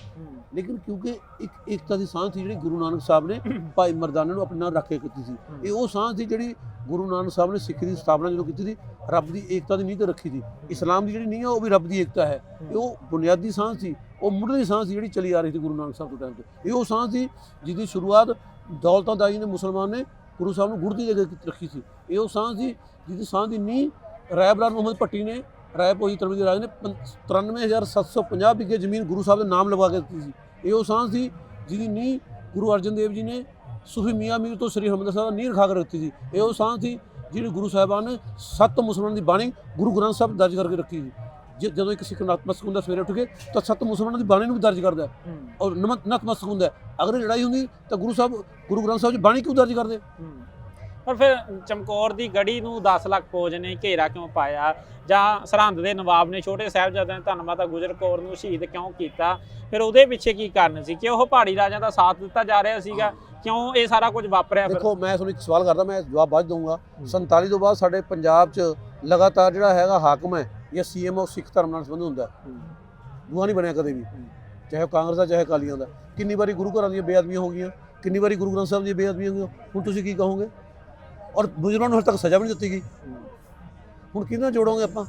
ਲੇਕਿਨ ਕਿਉਂਕਿ ਇੱਕ ਏਕਤਾ ਦੀ ਸਾਂਝ ਸੀ ਜਿਹੜੀ ਗੁਰੂ ਨਾਨਕ ਸਾਹਿਬ ਨੇ ਭਾਈ ਮਰਦਾਨਾ ਨੂੰ ਆਪਣੇ ਨਾਲ ਰੱਖ ਕੇ ਕੀਤੀ ਸੀ। ਇਹ ਉਹ ਸਾਂਝ ਸੀ ਜਿਹੜੀ ਗੁਰੂ ਨਾਨਕ ਸਾਹਿਬ ਨੇ ਸਿੱਖ ਦੀ ਸਥਾਪਨਾ ਜਦੋਂ ਕੀਤੀ ਸੀ ਰੱਬ ਦੀ ਏਕਤਾ ਦੀ ਨੀਂਹ ਤੇ ਰੱਖੀ ਸੀ। ਇਸਲਾਮ ਦੀ ਜਿਹੜੀ ਨੀਂਹ ਆ ਉਹ ਵੀ ਰੱਬ ਦੀ ਏਕਤਾ ਹੈ। ਇਹ ਉਹ ਬੁਨਿਆਦੀ ਸਾਂਝ ਸੀ ਉਹ ਮੁੱਢਲੀ ਸਾਂਝ ਸੀ ਜਿਹੜੀ ਚਲੀ ਆ ਰਹੀ ਸੀ ਗੁਰੂ ਨਾਨਕ ਸਾਹਿਬ ਤੋਂ ਟਾਈਮ ਤੋਂ। ਇਹ ਉਹ ਸਾਂਝ ਸੀ ਜਿਹਦੀ ਸ਼ੁਰੂਆਤ ਦੌਲਤਾਂ ਦਾਈ ਨੇ ਮੁਸਲਮਾਨ ਨੇ ਗੁਰੂ ਸਾਹਿਬ ਨੂੰ ਗੁੜ ਦੀ ਜਗ੍ਹਾ ਰੱਖੀ ਸੀ। ਇਹ ਉਹ ਸਾਂਝ ਸੀ ਜਿਹਦੀ ਸਾਂਝ ਦੀ ਨੀਂਹ ਰਾਇਬਰਾਰ ਮੁਹੰਮਦ ਭੱਟੀ ਨੇ ਰਾਏ ਭੋਜੀ ਤਰਵੀ ਰਾਜ ਨੇ ਪੰ- 93750 ਵਿਗੇ ਜ਼ਮੀਨ ਗੁਰੂ ਸਾਹਿਬ ਦੇ ਨਾਮ ਲਗਵਾ ਕੇ ਦਿੱਤੀ ਸੀ। ਇਹ ਉਹ ਸਾਂਝ ਸੀ ਜਿਹਦੀ ਨੀਂਹ ਗੁਰੂ ਅਰਜਨ ਦੇਵ ਜੀ ਨੇ ਸੂਫੀ ਮੀਆਂ ਮੀਰ ਤੋਂ ਸ੍ਰੀ ਹਰਿਮੰਦਰ ਸਾਹਿਬ ਦਾ ਨੀਂਹ ਰਖਾ ਕੇ ਰੱਖੀ ਸੀ। ਇਹ ਉਹ ਸਾਂਝ ਸੀ ਜਿਹੜੀ ਗੁਰੂ ਸਾਹਿਬਾਨ ਨੇ ਸੱਤ ਮੁਸਲਮਾਨਾਂ ਦੀ ਬਾਣੀ ਗੁਰੂ ਗ੍ਰੰਥ ਸਾਹਿਬ ਦਰਜ ਕਰਕੇ ਰੱਖੀ ਸੀ। ਜ- ਜਦੋਂ ਇੱਕ ਸਿੱਖ ਨਤਮਸਤਕ ਹੁੰਦਾ ਸਵੇਰੇ ਉੱਠ ਕੇ ਤਾਂ ਸੱਤ ਮੁਸਲਮਾਨਾਂ ਦੀ ਬਾਣੀ ਨੂੰ ਵੀ ਦਰਜ ਕਰਦਾ ਔਰ ਨਤਮਸਤਕ ਹੁੰਦਾ। ਅਗਰ ਲੜਾਈ ਹੁੰਦੀ ਤਾਂ ਗੁਰੂ ਸਾਹਿਬ ਗੁਰੂ ਗ੍ਰੰਥ ਸਾਹਿਬ ਦੀ ਬਾਣੀ ਕਿਉਂ ਦਰਜ ਕਰਦੇ? ਪਰ ਫਿਰ ਚਮਕੌਰ ਦੀ ਗੜੀ ਨੂੰ 10 ਲੱਖ ਫੌਜ ਨੇ ਘੇਰਾ ਕਿਉਂ ਪਾਇਆ? ਜਾਂ ਸਰਹੰਦ ਦੇ ਨਵਾਬ ਨੇ ਛੋਟੇ ਸਾਹਿਬਜ਼ਾਦਿਆਂ ਨੇ ਧੰਨਵਾਦ ਗੁਜਰ ਕੌਰ ਨੂੰ ਸ਼ਹੀਦ ਕਿਉਂ ਕੀਤਾ? ਫਿਰ ਉਹਦੇ ਪਿੱਛੇ ਕੀ ਕਾਰਨ ਸੀ? ਕਿ ਉਹ ਪਹਾੜੀ ਰਾਜਿਆਂ ਦਾ ਸਾਥ ਦਿੱਤਾ ਜਾ ਰਿਹਾ ਸੀਗਾ? ਕਿਉਂ ਇਹ ਸਾਰਾ ਕੁਝ ਵਾਪਰਿਆ ਫਿਰ? ਦੇਖੋ ਮੈਂ ਤੁਹਾਨੂੰ ਇੱਕ ਸਵਾਲ ਕਰਦਾ ਮੈਂ ਜਵਾਬ ਬਾਅਦ ਦਊਂਗਾ। 47 ਤੋਂ ਬਾਅਦ ਸਾਡੇ ਪੰਜਾਬ 'ਚ ਲਗਾਤਾਰ ਜਿਹੜਾ ਹੈਗਾ ਹਾਕਮ ਹੈ ਜਾਂ ਸੀਐਮ ਉਹ ਸਿੱਖ ਧਰਮ ਨਾਲ ਸੰਬੰਧ ਹੁੰਦਾ। ਦੂਆ ਨਹੀਂ ਬਣਿਆ ਕਦੇ ਵੀ। ਚਾਹੇ ਕਾਂਗਰਸ ਦਾ ਚਾਹੇ ਅਕਾਲੀਆਂ ਦਾ। ਕਿੰਨੀ ਵਾਰੀ ਗੁਰੂ ਘਰਾਂ ਦੀਆਂ ਬੇਅਦਬੀਆਂ ਹੋ ਗਈਆਂ ਕਿੰਨੀ ਵਾਰੀ ਗੁਰੂ ਗ੍ਰੰਥ ਸਾਹਿਬ ਦੀਆਂ ਬੇਅਦਬੀਆਂ ਹੋ ਗਈਆਂ। ਹੁਣ ਤੁਸੀਂ ਕੀ ਕਹੋਗੇ? ਔਰ ਬਜ਼ੁਰਗਾਂ ਨੂੰ ਹਜੇ ਤੱਕ ਸਜ਼ਾ ਵੀ ਨਹੀਂ ਦਿੱਤੀ ਗਈ। ਹੁਣ ਕਿਹਦੇ ਨਾਲ ਜੋੜੋਗੇ ਆਪਾਂ?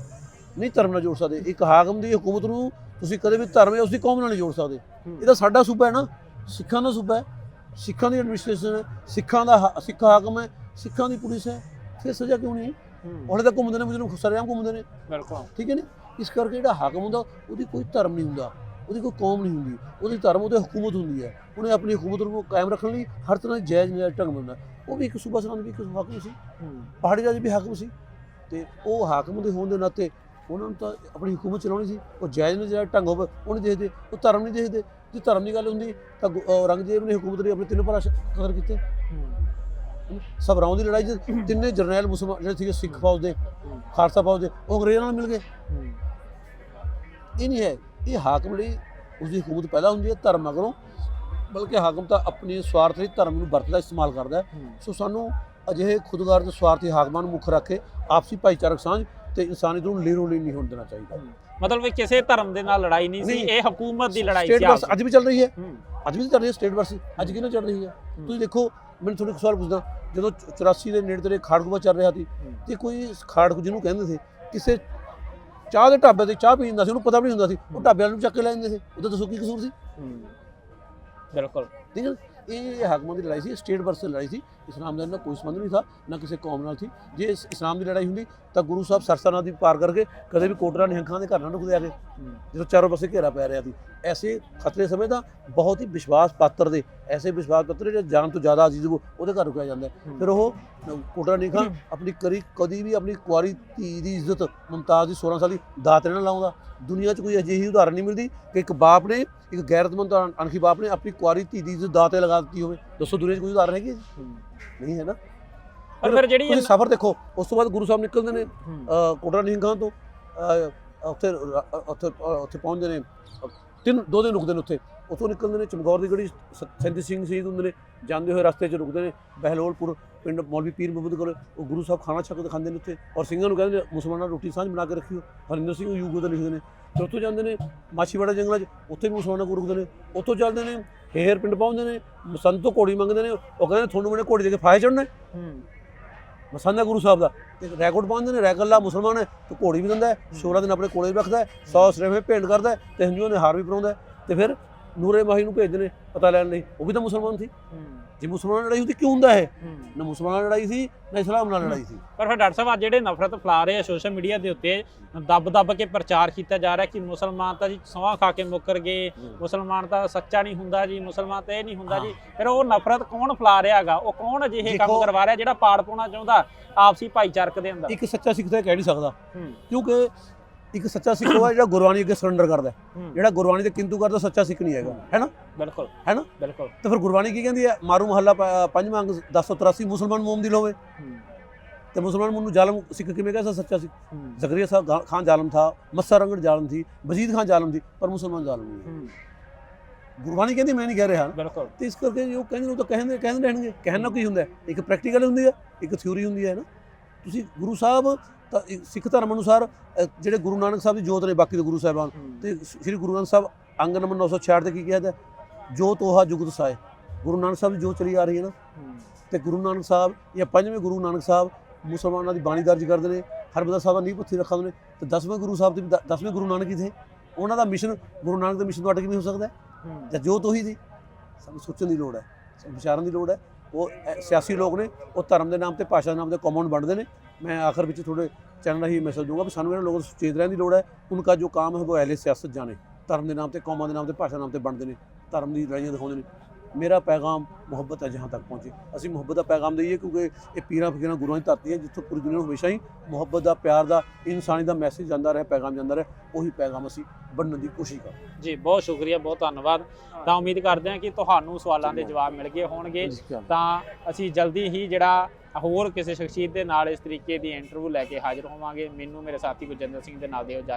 ਨਹੀਂ ਧਰਮ ਨਾਲ ਜੋੜ ਸਕਦੇ। ਇੱਕ ਹਾਕਮ ਦੀ ਹਕੂਮਤ ਨੂੰ ਤੁਸੀਂ ਕਦੇ ਵੀ ਧਰਮ ਜਾਂ ਉਸ ਦੀ ਕੌਮ ਨਾਲ ਨਹੀਂ ਜੋੜ ਸਕਦੇ। ਇਹ ਤਾਂ ਸਾਡਾ ਸੂਬਾ ਹੈ ਨਾ। ਸਿੱਖਾਂ ਦਾ ਸੂਬਾ ਹੈ। ਸਿੱਖਾਂ ਦੀ ਐਡਮਿਨਿਸਟ੍ਰੇਸ਼ਨ ਹੈ। ਸਿੱਖਾਂ ਦਾ ਸਿੱਖ ਹਾਕਮ ਹੈ। ਸਿੱਖਾਂ ਦੀ ਪੁਲਿਸ ਹੈ। ਫਿਰ ਸਜ਼ਾ ਕਿਉਂ ਨਹੀਂ? ਉਹਲੇ ਤਾਂ ਘੁੰਮਦੇ ਨੇ ਮੁਜਰਮ ਸਰੇਆਮ ਘੁੰਮਦੇ ਨੇ। ਬਿਲਕੁਲ। ਠੀਕ ਹੈ ਨੇ? ਇਸ ਕਰਕੇ ਜਿਹੜਾ ਹਾਕਮ ਹੁੰਦਾ ਉਹਦੀ ਕੋਈ ਧਰਮ ਨਹੀਂ ਹੁੰਦਾ। ਉਹਦੀ ਕੋਈ ਕੌਮ ਨਹੀਂ ਹੁੰਦੀ। ਉਹਦੀ ਧਰਮ ਉਹਦੀ ਹਕੂਮਤ ਹੁੰਦੀ ਹੈ। ਉਹਨੇ ਆਪਣੀ ਹਕੂਮਤ ਨੂੰ ਕਾਇਮ ਰੱਖਣ ਲਈ ਹਰ ਤਰ੍ਹਾਂ ਦੀ ਜਾਇਜ਼ ਨਿਆਜ਼ ਢੰਗ ਮੰਨਦਾ ਉਹ ਵੀ ਇੱਕ ਸੂਬਾ ਸਰਹੰਦ ਵੀ ਇੱਕ ਹਾਕਮ ਸੀ। ਪਹਾੜੀ ਰਾਜ ਵੀ ਹਾਕਮ ਸੀ। ਤੇ ਉਹ ਹਾਕਮ ਦੇ ਹੋਣ ਦੇ ਨਾਤੇ ਉਹਨਾਂ ਨੂੰ ਤਾਂ ਆਪਣੀ ਹਕੂਮਤ ਚਲਾਉਣੀ ਸੀ। ਉਹ ਜਾਇਜ਼ ਨੇ ਜਿਹੜਾ ਢੰਗ ਹੋਵੇ ਉਹ ਨਹੀਂ ਦੇਖਦੇ ਉਹ ਧਰਮ ਨਹੀਂ ਦੇਖਦੇ। ਜੇ ਧਰਮ ਦੀ ਗੱਲ ਹੁੰਦੀ ਤਾਂ ਔਰੰਗਜ਼ੇਬ ਨੇ ਹਕੂਮਤ ਲਈ ਆਪਣੇ ਤਿੰਨ ਭਰਾ ਕਤਲ ਕੀਤੇ। ਸਭਰਾਉਂ ਦੀ ਲੜਾਈ 'ਚ ਤਿੰਨੇ ਜਰਨੈਲ ਮੁਸਲਮਾਨ ਜਿਹੜੇ ਸੀਗੇ ਸਿੱਖ ਫੌਜ ਦੇ ਖਾਲਸਾ ਫੌਜ ਦੇ ਉਹ ਅੰਗਰੇਜ਼ਾਂ ਨਾਲ ਮਿਲ ਗਏ। ਇਹ ਨਹੀਂ ਹੈ। ਇਹ ਹਾਕਮ ਲਈ ਉਸਦੀ ਹਕੂਮਤ ਪੈਦਾ ਹੁੰਦੀ ਹੈ। ਧਰਮ ਮਗਰੋਂ ਬਲਕਿ ਹਾਕਮ ਤਾਂ ਆਪਣੀ ਸਵਾਰਥ ਲਈ ਧਰਮ ਨੂੰ ਵਰਤਦਾ ਇਸਤੇਮਾਲ ਕਰਦਾ ਸੋ ਸਾਨੂੰ ਅਜਿਹੇ ਖੁਦਗਾਰ ਤੇ ਸਵਾਰਥੀ ਹਾਕਮਾਂ ਨੂੰ ਮੁੱਖ ਰੱਖ ਕੇ ਆਪਸੀ ਭਾਈਚਾਰਕ ਸਾਂਝ ਤੇ ਇਨਸਾਨੀਅਤ ਨੂੰ ਲੀਰੋ ਲੀ ਨਹੀਂ ਹੋਣ ਦੇਣਾ ਚਾਹੀਦਾ। ਮਤਲਬ ਕਿ ਕਿਸੇ ਧਰਮ ਦੇ ਨਾਲ ਲੜਾਈ ਨਹੀਂ ਸੀ। ਇਹ ਹਕੂਮਤ ਦੀ ਲੜਾਈ ਸਟੇਟ ਸੀ ਵਰਸ ਅੱਜ ਵੀ ਚੱਲ ਰਹੀ ਹੈ। ਅੱਜ ਵੀ ਚੱਲ ਰਹੀ ਹੈ ਸਟੇਟ ਵਰਸ ਅੱਜ ਕਿਹਨਾਂ ਚੱਲ ਰਹੀ ਹੈ? ਤੁਸੀਂ ਦੇਖੋ ਮੈਨੂੰ ਤੁਹਾਨੂੰ ਇੱਕ ਸਵਾਲ ਪੁੱਛਦਾ ਜਦੋਂ 84 ਦੇ ਨੇੜੇ ਤੇੜੇ ਖਾੜਕੂਵਾ ਚੱਲ ਰਿਹਾ ਸੀ। ਤੇ ਕੋਈ ਖਾੜਕੂ ਜਿਹਨੂੰ ਕਹਿੰਦੇ ਸੀ ਕਿਸੇ ਚਾਹ ਦੇ ਢਾਬੇ ਤੇ ਚਾਹ ਪੀਂਦਾ ਸੀ ਉਹਨੂੰ ਪਤਾ ਵੀ ਨਹੀਂ ਹੁੰਦਾ ਸੀ ਉਹ ਢਾਬੇ ਵਾਲੇ ਨੂੰ ਚੱਕ ਕੇ ਲੈ ਜਾਂਦੇ ਸੀ। ਉਹਦਾ ਦੱਸੋ ਕੀ ਕਸੂਰ ਸੀ। ਬਿਲਕੁਲ। ਠੀਕ ਹੈ ਨਾ? ਇਹ ਹਾਕਮਾਂ ਦੀ ਲੜਾਈ ਸੀ ਸਟੇਟ ਵਰਸਸ ਲੜਾਈ ਸੀ। ਇਸਲਾਮ ਦਾ ਇਹਨਾਂ ਕੋਈ ਸੰਬੰਧ ਨਹੀਂ ਥਾ ਨਾ ਕਿਸੇ ਕੌਮ ਨਾਲ ਸੀ। ਜੇ ਇਸ ਇਸਲਾਮ ਦੀ ਲੜਾਈ ਹੁੰਦੀ, ਤਾਂ ਗੁਰੂ ਸਾਹਿਬ ਸਰਸਾ ਨਦੀ ਪਾਰ ਕਰਕੇ ਕਦੇ ਵੀ ਕੋਟਰਾ ਨਿਹੰਖਾਂ ਦੇ ਘਰ ਨਾਲ ਰੁਕਦੇ ਆ ਗਏ ਜਦੋਂ ਚਾਰੋਂ ਪਾਸੇ ਘੇਰਾ ਪੈ ਰਿਹਾ ਸੀ। ਐਸੇ ਖਤਰੇ ਸਮੇਂ ਤਾਂ ਬਹੁਤ ਹੀ ਵਿਸ਼ਵਾਸ ਪਾਤਰ ਦੇ, ਐਸੇ ਵਿਸ਼ਵਾਸ ਪਾਤਰ ਜਿਹੜੇ ਜਾਨ ਤੋਂ ਜ਼ਿਆਦਾ ਅਜ਼ੀਜ਼ ਉਹਦੇ ਘਰ ਰੁਕਿਆ ਜਾਂਦਾ ਫਿਰ ਉਹ ਕੋਟਰਾ ਨਿਹੰਖਾਂ ਆਪਣੀ ਕਰੀ, ਕਦੀ ਵੀ ਆਪਣੀ ਕੁਆਰੀ ਧੀ ਦੀ ਇੱਜ਼ਤ ਮੁਮਤਾਜ਼ ਦੀ 16 ਸਾਲ ਦੀ ਦਾਤ ਨਾਲ ਲਾਉਂਦਾ। ਦੁਨੀਆ 'ਚ ਕੋਈ ਅਜਿਹੀ ਉਦਾਹਰਨ ਨਹੀਂ ਮਿਲਦੀ ਕਿ ਇੱਕ ਬਾਪ ਨੇ ਇੱਕ ਗੈਰਤਮੰਦ ਅਣ- ਅਣਖੀ ਬਾਪ ਨੇ ਆਪਣੀ ਕੁਆਰੀ ਧੀ ਦੀ ਇੱਜ਼ਤ ਦਾਅ ਤੇ ਲਗਾ ਦਿੱਤੀ ਹੋਵੇ। ਦੱਸੋ ਦੁਨੀਆ 'ਚ ਕੋਈ ਉਦਾਹਰਨ ਹੈਗੀ? ਨਹੀਂ ਹੈ ਨਾ? ਪਰ ਫਿਰ ਜਿਹੜੀ ਤੁਸੀਂ ਸਫ਼ਰ ਦੇਖੋ ਉਸ ਤੋਂ ਬਾਅਦ ਗੁਰੂ ਸਾਹਿਬ ਨਿਕਲਦੇ ਨੇ ਕੋਟਰਾ ਨਿਹੰਗਾਂ ਤੋਂ। ਉੱਥੇ ਉੱਥੇ ਪਹੁੰਚਦੇ ਨੇ। ਤਿੰਨ ਦੋ ਦਿਨ ਰੁਕਦੇ ਨੇ ਉੱਥੇ। ਉੱਥੋਂ ਨਿਕਲਦੇ ਨੇ ਚਮਕੌਰ ਦੀ ਗੜੀ ਸੈਂਤੀ ਸਿੰਘ ਸ਼ਹੀਦ ਹੁੰਦੇ ਨੇ ਜਾਂਦੇ ਹੋਏ ਰਸਤੇ 'ਚ ਰੁਕਦੇ ਨੇ ਬਹਿਲੋਲਪੁਰ ਪਿੰਡ ਮੌਲਵੀ ਪੀਰ ਮੁਹੰਮਦ ਕੋਲ ਉਹ ਗੁਰੂ ਸਾਹਿਬ ਖਾਣਾ ਛਕ ਖਾਂਦੇ ਨੇ ਉੱਥੇ ਔਰ ਸਿੰਘਾਂ ਨੂੰ ਕਹਿੰਦੇ ਨੇ ਮੁਸਲਮਾਨਾਂ ਰੋਟੀ ਸਾਂਝ ਬਣਾ ਕੇ ਰੱਖਿਓ ਹਰਿੰਦਰ ਸਿੰਘ ਯੂਗੋ ਦਾ ਲਿਖਦੇ ਨੇ ਤੇ ਉੱਥੋਂ ਜਾਂਦੇ ਨੇ ਮਾਛੀਵਾੜਾ ਜੰਗਲਾਂ 'ਚ ਉੱਥੇ ਵੀ ਮੁਸਲਮਾਨਾਂ ਕੋਲ ਰੁਕਦੇ ਨੇ ਉੱਥੋਂ ਚੱਲਦੇ ਨੇ ਹੇਰ ਪਿੰਡ ਪਹੁੰਚਦੇ ਨੇ ਮਸੰਦ ਤੋਂ ਘੋੜੀ ਮੰਗਦੇ ਨੇ ਉਹ ਕਹਿੰਦੇ ਤੁਹਾਨੂੰ ਮੈਨੇ ਘੋੜੀ ਦੇ ਕੇ ਫਾਇ ਚੜਨਾ ਮਸੰਦ ਹੈ ਗੁਰੂ ਸਾਹਿਬ ਦਾ ਤੇ ਰੈਕੋਰਡ ਪਾਉਂਦੇ ਨੇ ਰੈਕੱਲਾ ਮੁਸਲਮਾਨ ਹੈ ਤੇ ਘੋੜੀ ਵੀ ਦਿੰਦਾ ਹੈ ਸ਼ੋਰਾ ਦਿਨ ਆਪਣੇ ਕੋਲੇ ਵੀ ਰੱਖਦਾ ਹੈ 100 ਸਰੇਵੇਂ ਭੇਂਟ ਕਰਦਾ ਤੇ ਹਿੰਦੂਆਂ ਨੇ ਹਾਰ ਵੀ ਪਰਾਉਂਦਾ ਤੇ ਫਿਰ ਨੂਰੇ ਮਾਹੀ ਨੂੰ ਭੇਜਦੇ ਨੇ ਪਤਾ ਲੈਣ ਲਈ। ਉਹ ਵੀ ਤਾਂ ਮੁਸਲਮਾਨ ਸੀ। ਜੇ ਮੁਸਲਮਾਨਾਂ ਨਾਲ ਲੜਾਈ ਹੁੰਦੀ ਕਿਉਂ ਹੁੰਦਾ ਹੂੰ। ਨਾ ਮੁਸਲਮਾਨਾਂ ਨਾਲ ਲੜਾਈ ਸੀ ਨਾ ਇਸਲਾਮ ਨਾਲ ਲੜਾਈ ਸੀ। ਪਰ ਫਿਰ ਡਾਕਟਰ ਸਾਹਿਬ ਅੱਜ ਜਿਹੜੇ ਨਫ਼ਰਤ ਫੈਲਾ ਰਹੇ ਆ ਸੋਸ਼ਲ ਮੀਡੀਆ ਦੇ ਉੱਤੇ ਦੱਬ-ਦੱਬ ਕੇ ਪ੍ਰਚਾਰ ਕੀਤਾ ਜਾ ਰਿਹਾ ਕਿ ਮੁਸਲਮਾਨ ਤਾਂ ਜੀ ਸੌਂ ਖਾ ਕੇ ਮੁੱਕਰ ਗਏ ਮੁਸਲਮਾਨ ਤਾਂ ਸੱਚਾ ਨਹੀਂ ਹੁੰਦਾ ਜੀ ਮੁਸਲਮਾਨ ਤਾਂ ਇਹ ਨਹੀਂ ਹੁੰਦਾ ਜੀ। ਫਿਰ ਉਹ ਨਫ਼ਰਤ ਕੌਣ ਫੈਲਾ ਰਿਹਾ ਹੈਗਾ? ਉਹ ਕੌਣ ਅਜਿਹੇ ਕੰਮ ਕਰਵਾ ਰਿਹਾ ਜਿਹੜਾ ਪਾੜ ਪਾਉਣਾ ਚਾਹੁੰਦਾ ਆਪਸੀ ਭਾਈਚਾਰਕ ਦੇ ਅੰਦਰ? ਇੱਕ ਸੱਚਾ ਸਿੱਖ ਤਾਂ ਕਹਿ ਨਹੀਂ ਸਕਦਾ। ਕਿਉਂਕਿ ਇੱਕ ਸੱਚਾ ਸਿੱਖ ਉਹ ਹੈ ਜਿਹੜਾ ਗੁਰਬਾਣੀ ਅੱਗੇ ਸਰੈਂਡਰ ਕਰਦਾ ਹੈ। ਜਿਹੜਾ ਗੁਰਬਾਣੀ ਦੇ ਕਿੰਤੂ ਕਰਦਾ ਸੱਚਾ ਸਿੱਖ ਨਹੀਂ ਹੈਗਾ। ਹੈਨਾ? ਬਿਲਕੁਲ। ਹੈਨਾ? ਬਿਲਕੁਲ। ਤੇ ਫਿਰ ਗੁਰਬਾਣੀ ਕੀ ਕਹਿੰਦੀ ਹੈ? ਮਾਰੂ ਮਹੱਲਾ ਪ- ਪੰਜਵਾਂ ਅੰਗ 1083 ਮੁਸਲਮਾਨ ਮੋਮਦਿਲ ਹੋਵੇ ਹੂੰ। ਤੇ ਮੁਸਲਮਾਨ ਨੂੰ ਜ਼ਾਲਮ ਸਿੱਖ ਕਿਵੇਂ ਕਹਿ ਸਕਦਾ? ਸੱਚਾ ਸਿੱਖ। ਹੂੰ। ਜ਼ਕਰੀਆ ਸਾਹਿਬ ਗਾ- ਖਾਨ ਜ਼ਾਲਮ ਥਾ ਮੱਸਾ ਰੰਗੜ ਜ਼ਾਲਮ ਥੀ ਵਜੀਦ ਖਾਨ ਜ਼ਾਲਮ ਥੀ ਪਰ ਮੁਸਲਮਾਨ ਜ਼ਾਲਮ ਨਹੀਂ ਹੈ। ਹੂੰ। ਗੁਰਬਾਣੀ ਕਹਿੰਦੀ ਮੈਂ ਨਹੀਂ ਕਹਿ ਰਿਹਾ। ਬਿਲਕੁਲ। ਤੇ ਇਸ ਕਰਕੇ ਜੋ ਕਹਿੰਦੇ ਨੇ ਉਹ ਤਾਂ ਕਹਿੰਦੇ ਕਹਿੰਦੇ ਰਹਿਣਗੇ। ਕਹਿਣ ਨਾਲ ਕੀ ਹੁੰਦਾ ਹੈ? ਇੱਕ ਪ੍ਰੈਕਟੀਕਲ ਹੁੰਦੀ ਹੈ ਇੱਕ ਥਿਊਰੀ ਹੁੰਦੀ ਹੈ ਨਾ? ਤੁਸੀਂ ਗੁਰੂ ਸਾਹਿਬ ਤਾਂ ਸਿੱਖ ਧਰਮ ਅਨੁਸਾਰ ਜਿਹੜੇ ਗੁਰੂ ਨਾਨਕ ਸਾਹਿਬ ਦੀ ਜੋਤ ਨੇ ਬਾਕੀ ਦੇ ਗੁਰੂ ਸਾਹਿਬਾਨ ਤੇ ਸ੍ਰੀ ਗੁਰੂ ਗ੍ਰੰਥ ਸਾਹਿਬ ਅੰਗ ਨੰਬਰ 966 ਤੇ ਕੀ ਕਿਹਾ ਹੈ? ਜੋ ਤੋਹਾ ਜੁਗਤ ਸਾਏ। ਗੁਰੂ ਨਾਨਕ ਸਾਹਿਬ ਦੀ ਜੋਤ ਚਲੀ ਆ ਰਹੀ ਹੈ ਨਾ। ਤੇ ਗੁਰੂ ਨਾਨਕ ਸਾਹਿਬ ਜਾਂ ਪੰਜਵੇਂ ਗੁਰੂ ਨਾਨਕ ਸਾਹਿਬ ਮੁਸਲਮਾਨਾਂ ਦੀ ਬਾਣੀ ਦਰਜ ਕਰਦੇ ਨੇ ਹਰਬਦਾ ਸਾਹਿਬ ਦਾ ਨੀਂਹ ਪੱਥੀ ਰੱਖਦੇ ਨੇ ਤੇ ਦਸਵੇਂ ਗੁਰੂ ਸਾਹਿਬ ਤੇ ਦ- ਦਸਵੇਂ ਗੁਰੂ ਨਾਨਕ ਹੀ ਥੇ ਉਹਨਾਂ ਦਾ ਮਿਸ਼ਨ ਗੁਰੂ ਨਾਨਕ ਦੇ ਮਿਸ਼ਨ ਤੋਂ ਅੱਡ ਕਿਵੇਂ ਹੋ ਸਕਦਾ ਜਾਂ ਜੋਤ ਉਹੀ ਸੀ ਸਾਨੂੰ ਸੋਚਣ ਦੀ ਲੋੜ ਹੈ ਵਿਚਾਰਨ ਦੀ ਲੋੜ ਹੈ। ਉਹ ਸਿਆਸੀ ਲੋਕ ਨੇ, ਉਹ ਧਰਮ ਦੇ ਨਾਮ ਤੇ, ਭਾਸ਼ਾ ਦੇ ਨਾਮ ਤੇ ਕੌਮਨ ਵੰਡਦੇ ਨੇ। ਮੈਂ ਆਖਰ ਵਿੱਚ ਤੁਹਾਡੇ ਚੈਨਲ ਰਾਹੀਂ ਮੈਸੇਜ ਦੂੰਗਾ ਵੀ ਸਾਨੂੰ ਇਹਨਾਂ ਲੋਕਾਂ ਤੋਂ ਸੁਚੇਤ ਰਹਿਣ ਦੀ ਲੋੜ ਹੈ। ਉਨ੍ਹਾਂ ਜੋ ਕੰਮ ਹੈ, ਉਹ ਅਹਿਲੇ ਸਿਆਸਤ ਜਾਣੇ। ਧਰਮ ਦੇ ਨਾਮ ਤੇ ਕੌਮਾਂ ਦੇ ਨਾਮ ਤੇ, ਭਾਸ਼ਾ ਦੇ ਨਾਮ ਤੇ ਵੰਡਦੇ ਨੇ। ਧਰਮ ਦੀ ਲੜਾਈਆਂ ਦਿਖਾਉਂਦੇ ਨੇ। ਮੇਰਾ ਪੈਗਾਮ ਮੁਹੱਬਤ ਹੈ ਜਹਾਂ ਤੱਕ ਪਹੁੰਚੇ। ਅਸੀਂ ਮੁਹੱਬਤ ਦਾ ਪੈਗਾਮ ਦਈਏ ਕਿਉਂਕਿ ਇਹ ਪੀਰਾਂ ਫਕੀਰਾਂ ਗੁਰੂਆਂ ਦੀ ਧਰਤੀ ਹੈ ਜਿੱਥੋਂ ਪੂਰੀ ਦੁਨੀਆ ਨੂੰ ਹਮੇਸ਼ਾ ਹੀ ਮੁਹੱਬਤ ਦਾ ਪਿਆਰ ਦਾ ਇਨਸਾਨੀ ਦਾ ਮੈਸੇਜ ਜਾਂਦਾ ਰਿਹਾ ਪੈਗਾਮ ਜਾਂਦਾ ਰਿਹਾ ਉਹੀ ਪੈਗਾਮ ਅਸੀਂ ਵੰਡਣ ਦੀ ਕੋਸ਼ਿਸ਼ ਕਰ ਜੀ ਬਹੁਤ ਸ਼ੁਕਰੀਆ ਬਹੁਤ ਧੰਨਵਾਦ। ਤਾਂ ਉਮੀਦ ਕਰਦੇ ਹਾਂ ਕਿ ਤੁਹਾਨੂੰ ਸਵਾਲਾਂ ਦੇ ਜਵਾਬ ਮਿਲ ਗਏ ਹੋਣਗੇ। ਤਾਂ ਅਸੀਂ ਜਲਦੀ ਹੀ ਜਿਹੜਾ ਹੋਰ ਕਿਸੇ ਸ਼ਖਸੀਅਤ ਦੇ ਨਾਲ ਇਸ ਤਰੀਕੇ ਦੀ ਇੰਟਰਵਿਊ ਲੈ ਕੇ ਹਾਜ਼ਰ ਹੋਵਾਂਗੇ। ਮੈਨੂੰ ਮੇਰੇ ਸਾਥੀ ਗੁਰਜਿੰਦਰ ਸਿੰਘ ਦੇ ਨਾਲ ਦਿਓ ਇਜਾਜ਼ਤ